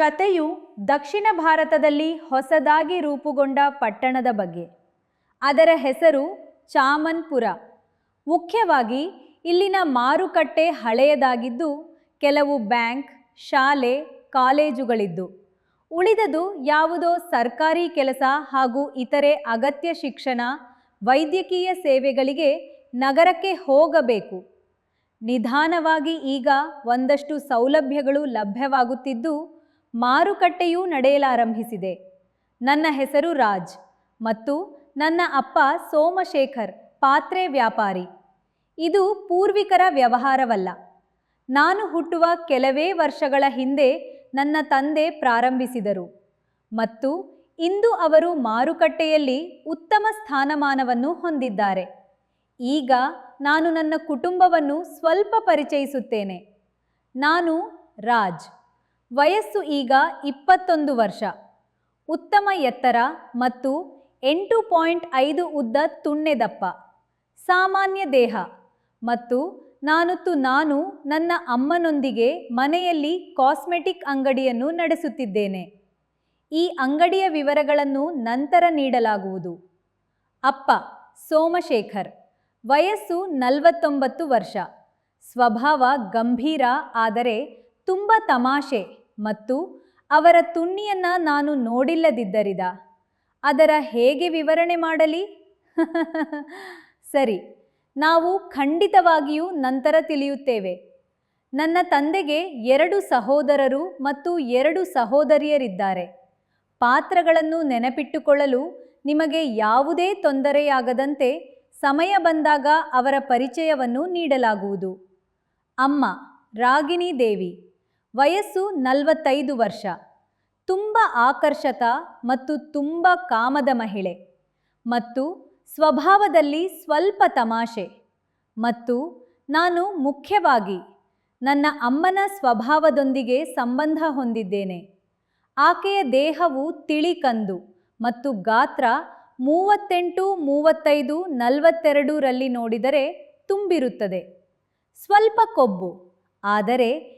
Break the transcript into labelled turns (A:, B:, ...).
A: ಕಥೆಯು ದಕ್ಷಿಣ ಭಾರತದಲ್ಲಿ ಹೊಸದಾಗಿ ರೂಪುಗೊಂಡ ಪಟ್ಟಣದ ಬಗ್ಗೆ. ಅದರ ಹೆಸರು ಚಾಮನ್ಪುರ. ಮುಖ್ಯವಾಗಿ ಇಲ್ಲಿನ ಮಾರುಕಟ್ಟೆ ಹಳೆಯದಾಗಿದ್ದು ಕೆಲವು ಬ್ಯಾಂಕ್, ಶಾಲೆ, ಕಾಲೇಜುಗಳಿದ್ದು. ಉಳಿದದು ಯಾವುದೋ ಸರ್ಕಾರಿ ಕೆಲಸ ಹಾಗೂ ಇತರೆ ಅಗತ್ಯ ಶಿಕ್ಷಣ, ವೈದ್ಯಕೀಯ ಸೇವೆಗಳಿಗೆ ನಗರಕ್ಕೆ ಹೋಗಬೇಕು. ನಿಧಾನವಾಗಿ ಈಗ ಒಂದಷ್ಟು ಸೌಲಭ್ಯಗಳು ಲಭ್ಯವಾಗುತ್ತಿದ್ದು ಮಾರುಕಟ್ಟೆಯೂ ನಡೆಯಲಾರಂಭಿಸಿದೆ. ನನ್ನ ಹೆಸರು ರಾಜ್ ಮತ್ತು ನನ್ನ ಅಪ್ಪ ಸೋಮಶೇಖರ್, ಪಾತ್ರೆ ವ್ಯಾಪಾರಿ. ಇದು ಪೂರ್ವಿಕರ ವ್ಯವಹಾರವಲ್ಲ. ನಾನು ಹುಟ್ಟುವ ಕೆಲವೇ ವರ್ಷಗಳ ಹಿಂದೆ ನನ್ನ ತಂದೆ ಪ್ರಾರಂಭಿಸಿದರು ಮತ್ತು ಇಂದು ಅವರು ಮಾರುಕಟ್ಟೆಯಲ್ಲಿ ಉತ್ತಮ ಸ್ಥಾನಮಾನವನ್ನು ಹೊಂದಿದ್ದಾರೆ. ಈಗ ನಾನು ನನ್ನ ಕುಟುಂಬವನ್ನು ಸ್ವಲ್ಪ ಪರಿಚಯಿಸುತ್ತೇನೆ. ನಾನು ರಾಜ್. ವಯಸ್ಸು ಈಗ ಇಪ್ಪತ್ತೊಂದು ವರ್ಷ. ಉತ್ತಮ ಎತ್ತರ ಮತ್ತು ಎಂಟು ಪಾಯಿಂಟ್ ಐದು ಉದ್ದ ತುಣ್ಣೆದಪ್ಪ ಸಾಮಾನ್ಯ ದೇಹ ಮತ್ತು ನಾನುತ್ತು ನಾನು ನನ್ನ ಅಮ್ಮನೊಂದಿಗೆ ಮನೆಯಲ್ಲಿ ಕಾಸ್ಮೆಟಿಕ್ ಅಂಗಡಿಯನ್ನು ನಡೆಸುತ್ತಿದ್ದೇನೆ. ಈ ಅಂಗಡಿಯ ವಿವರಗಳನ್ನು ನಂತರ ನೀಡಲಾಗುವುದು. ಅಪ್ಪ ಸೋಮಶೇಖರ್, ವಯಸ್ಸು ನಲವತ್ತೊಂಬತ್ತು ವರ್ಷ. ಸ್ವಭಾವ ಗಂಭೀರ, ಆದರೆ ತುಂಬ ತಮಾಷೆ. ಮತ್ತು ಅವರ ತುಣ್ಣಿಯನ್ನ ನಾನು ನೋಡಿಲ್ಲದಿದ್ದರಿದ. ಅದರ ಹೇಗೆ ವಿವರಣೆ ಮಾಡಲಿ? ಸರಿ, ನಾವು ಖಂಡಿತವಾಗಿಯೂ ನಂತರ ತಿಳಿಯುತ್ತೇವೆ. ನನ್ನ ತಂದೆಗೆ ಎರಡು ಸಹೋದರರು ಮತ್ತು ಎರಡು ಸಹೋದರಿಯರಿದ್ದಾರೆ. ಪಾತ್ರಗಳನ್ನು ನೆನಪಿಟ್ಟುಕೊಳ್ಳಲು ನಿಮಗೆ ಯಾವುದೇ ತೊಂದರೆಯಾಗದಂತೆ ಸಮಯ ಬಂದಾಗ ಅವರ ಪರಿಚಯವನ್ನು ನೀಡಲಾಗುವುದು. ಅಮ್ಮ, ರಾಗಿಣಿ ದೇವಿ. ವಯಸ್ಸು ನಲವತ್ತೈದು ವರ್ಷ. ತುಂಬ ಆಕರ್ಷಕ ಮತ್ತು ತುಂಬ ಕಾಮದ ಮಹಿಳೆ. ಮತ್ತು ಸ್ವಭಾವದಲ್ಲಿ ಸ್ವಲ್ಪ ತಮಾಷೆ. ಮತ್ತು ನಾನು ಮುಖ್ಯವಾಗಿ ನನ್ನ ಅಮ್ಮನ ಸ್ವಭಾವದೊಂದಿಗೆ ಸಂಬಂಧ ಹೊಂದಿದ್ದೇನೆ. ಆಕೆಯ ದೇಹವು ತಿಳಿ ಕಂದು ಮತ್ತು ಗಾತ್ರ ಮೂವತ್ತೆಂಟು, ಮೂವತ್ತೈದು ನಲವತ್ತೆರಡರಲ್ಲಿ ನೋಡಿದರೆ ತುಂಬಿರುತ್ತದೆ. ಸ್ವಲ್ಪ ಕೊಬ್ಬು, ಆದರೆ